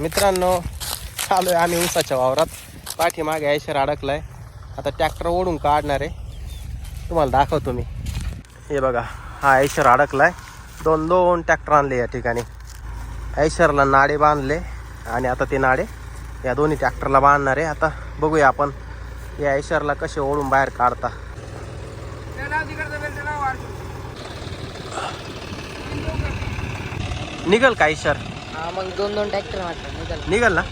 मित्रांनो चालू आहे आम्ही उसाच्या वावरात. पाठीमागे ऐशर अडकलाय. आता ट्रॅक्टर ओढून काढणार आहे. तुम्हाला दाखवतो मी. हे बघा हा ऐशर अडकलाय. दोन दोन ट्रॅक्टर आणले या ठिकाणी. ऐशरला नाडे बांधले आणि आता ते नाडे या दोन्ही ट्रॅक्टरला बांधणार आहे. आता बघूया आपण या ऐशरला कसे ओढून बाहेर काढता. निघल का ऐशर? हा मग दोन दोन ट्रॅक्टर मारतात निघाल ना?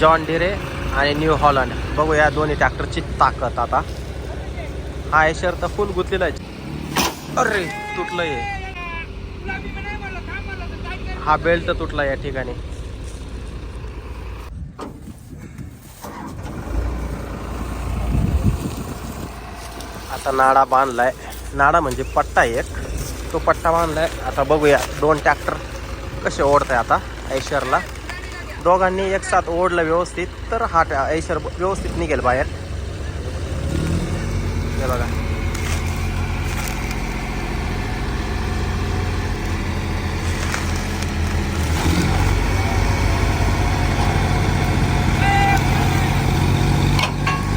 जॉन डिरे आणि न्यू हॉलंड बघू या दोन्ही ट्रॅक्टरची ताकद आता. हा एशर तर फुल गुतलेला आहे. अरे तुटलं आहे हा बेल्ट तुटला या ठिकाणी. आता नाडा बांधलाय. नाडा म्हणजे पट्टा एक. तो पट्टा बांधलाय. आता बघूया दोन ट्रॅक्टर कसे ओढत आहे आता ऐशरला दोघांनी एक साथ ओढलं व्यवस्थित तर हा ट्रॅ- ऐशर व्यवस्थित निघेल बाहेर. हे बघा.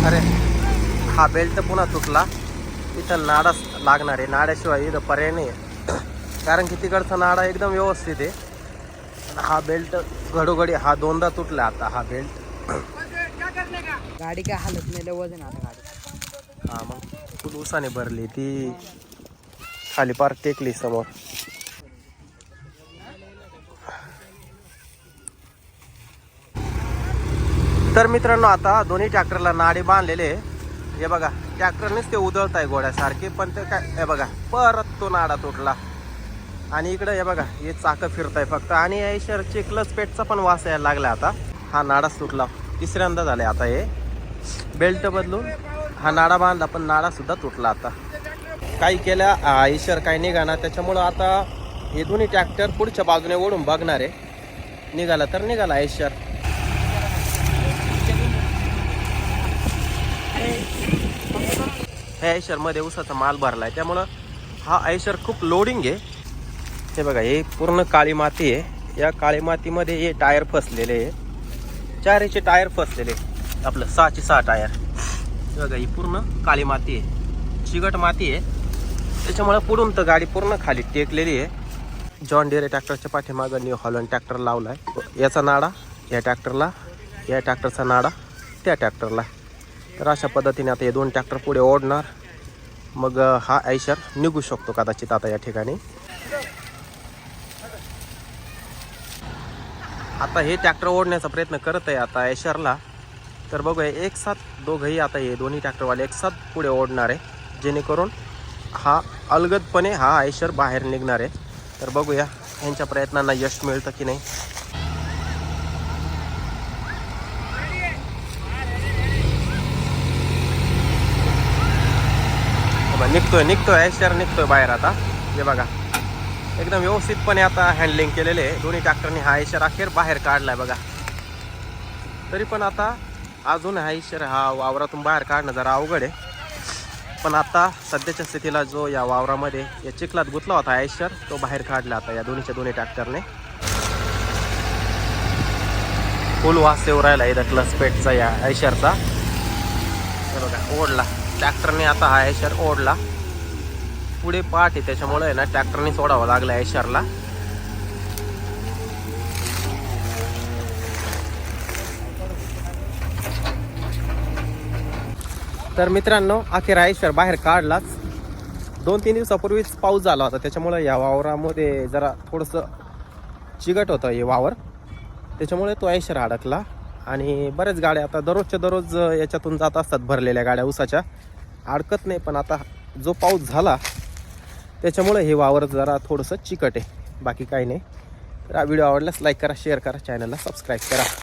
अरे हा बेल्ट पुन्हा तुटला. इथं नाडाच लागणार आहे. नाड्याशिवाय इथं पर्याय नाही आहे. कारण की तिकडचा नाडा एकदम व्यवस्थित आहे. हा बेल्ट घडोघडी हा दोनदा तुटला आता हा बेल्ट गाडी काय हालत नाही वजन आता गाडी हा मग फुल उसाने भरली. ती खाली पार टेकली समोर. तर मित्रांनो आता दोन्ही ट्रॅक्टरला नाडे बांधलेले आहे. हे बघा ट्रॅक्टरनेच ते उधळत आहे घोड्यासारखे पण ते काय हे बघा परत तो नाडा तुटला. आणि इकडं हे बघा हे चाकं फिरत आहे फक्त. आणि ऐशरचे क्लच पेटचा पण वास यायला लागला आता. हा नाडाच तुटला. तिसऱ्यांदा झाला आता हे. बेल्ट बदलून हा नाडा बांधला पण नाडासुद्धा तुटला आता. काही केल्या आईशर काही निघाना. त्याच्यामुळं आता हे दोन्ही ट्रॅक्टर पुढच्या बाजूने ओढून बघणार. आहे निघाला तर निघाला आईशर हे आयशरमध्ये उसाचा माल भरला आहे त्यामुळं हा आयशर खूप लोडिंग आहे. हे बघा हे पूर्ण काळी माती आहे. या काळी मातीमध्ये हे टायर फसलेले आहे. चारीचे टायर फसलेले आहे. आपलं सहाचे सहा टायर. हे बघा ही पूर्ण काळी माती आहे. चिकट माती आहे. त्याच्यामुळं पुढून तर गाडी पूर्ण खाली टेकलेली आहे. जॉन डेरे ट्रॅक्टरच्या पाठीमागं न्यू हॉलंड ट्रॅक्टर लावला आहे याचा नाडा या ट्रॅक्टरला या ट्रॅक्टरचा नाडा त्या ट्रॅक्टरला तर अशा पद्धतीने आता हे दोन ट्रॅक्टर पुढे ओढणार. मग हा ऐशर निघू शकतो कदाचित आता या ठिकाणी. आता हे ट्रॅक्टर ओढण्याचा प्रयत्न करत आहे आता ऐशरला तर बघूया एक साथ दोघंही आता हे दोन्ही ट्रॅक्टरवाले एक साथ पुढे ओढणार आहे. जेणेकरून हा अलगदपणे हा आयशर बाहेर निघणार आहे. तर बघूया यांच्या प्रयत्नांना यश मिळतं की नाही. निघतोय निघतोय आयशर निघतोय बाहेर आता. हे बघा. एकदम व्यवस्थितपणे आता हँडलिंग केलेले आहे. दोन्ही ट्रॅक्टरने हा आयशर अखेर बाहेर काढलाय बघा. तरी पण आता अजून हा आयशर हा वावरातून बाहेर काढणं जरा अवघड आहे. पण आता सध्याच्या स्थितीला जो या वावरामध्ये या चिखलात गुतला होता आयशर तो बाहेर काढला आता या दोन्हीच्या दोन्ही ट्रॅक्टरने फुल वास येऊ राहिला इथं क्लसपेटचा या आयशरचा बघा ओढला. ट्रॅक्टरने आता हा एशर ओढला. पुढे पाठ आहे त्याच्यामुळे आहे ना ट्रॅक्टरने सोडावा लागला एशरला तर मित्रांनो अखेर आयशर बाहेर काढलाच. दोन तीन दिवसापूर्वीच पाऊस झाला होता त्याच्यामुळं या वावरामध्ये जरा थोडंसं चिकट होतं हे वावर. त्याच्यामुळे तो आयशर अडकला. आणि बऱ्याच गाड्या आता दररोजच्या दररोज याच्यातून जात असतात भरलेल्या गाड्या उसाच्या अडकत नाही पण आता जो पाऊस झाला त्याच्यामुळे हे वावर जरा थोडंसं चिकट आहे. बाकी काही नाही. तर हा व्हिडिओ आवडल्यास लाईक करा शेअर करा चॅनलला सबस्क्राईब करा.